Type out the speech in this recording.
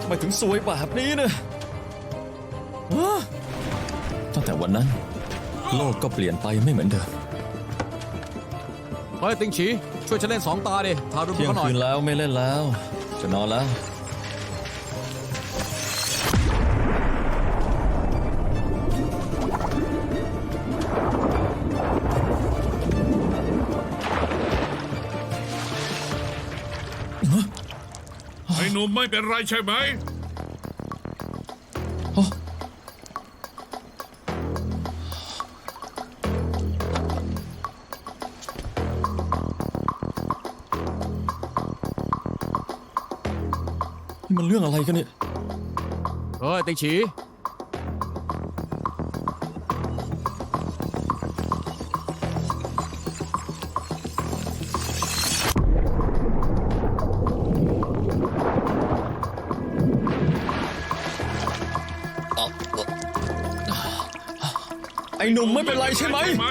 ทำไมถึงสวยแบบนี้นะตั้งแต่วันนั้น โลกก็เปลี่ยนไปไม่เหมือนเดิมเฮ้ยติงฉีช่วยฉันเล่นสองตาดิพารุ่นเที่ยงเขาหน่อย คืนแล้วไม่เล่นแล้ว จะนอนแล้ว ไอ้หนุ่มไม่เป็นไรใช่ไหม นี่มันเรื่องอะไรกันเนี่ย เฮ้ยติงฉี ไอ้หนุ่มไม่เป็นไรใช่ไหม ไหม